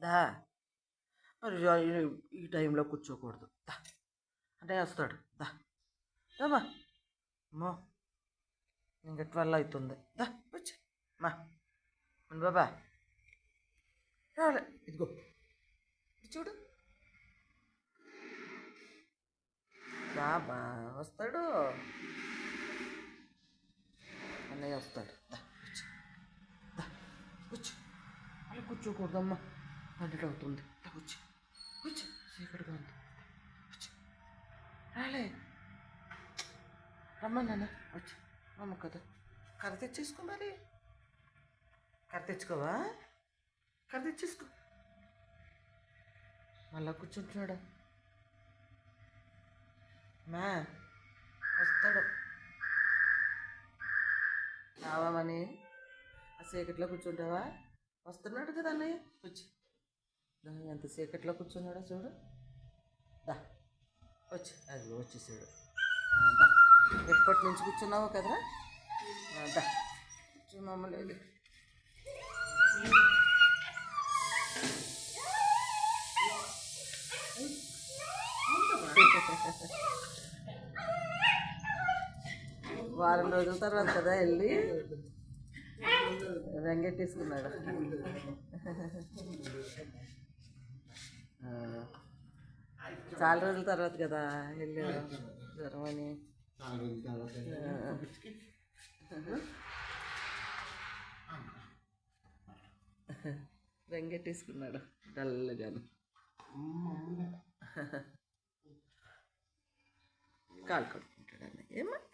దా. మరి ఈ- టైంలో కూర్చోకూడదు. దా. అంటే వస్తాడు. దా. దామా అమ్మో. ఇంకా ట్వెల్వ్ అవుతుంది? దా వచ్చి మా. మన బాబా. రాలే. ఇదిగో. చూడు. బాబా వస్తాడు. అన్నయ్య వస్తాడు. దా కూర్చో. దా కూర్చో. అలా కూర్చోకూడదమ్మా. హండ్రెడ్ అవుతుంది వచ్చి వచ్చి కూర్చో. చీకటిగా ఉంది. వచ్చి రాలే. రమ్మా నాన్న. వచ్చి అమ్మ కదా. కర్ర తెచ్చేసుకో మరి. కర్ర తెచ్చుకోవా? కర్ర తెచ్చేసుకో. మళ్ళా కూర్చుంటున్నాడు. మా వస్తాడు. రావామని ఆ చీకట్లో కూర్చుంటావా? వస్తున్నాడు కదా అన్నయ్య. వచ్చి దా, ఎంత చీకట్లో కూర్చున్నాడో చూడు. దా వచ్చి అది వచ్చేసాడు. దా ఎప్పటి నుంచి కూర్చున్నావు కదరా? దా కూర్చో మమ్మల్ని వారం రోజుల తర్వాత కదా వెళ్ళి వెంగెట్టేసుకున్నాడు ఆ, చాలా రోజుల తర్వాత కదా వెళ్ళాడు జ్వరం అని వెంగెట్టేసుకున్నాడు డల్గాను కాలు కడు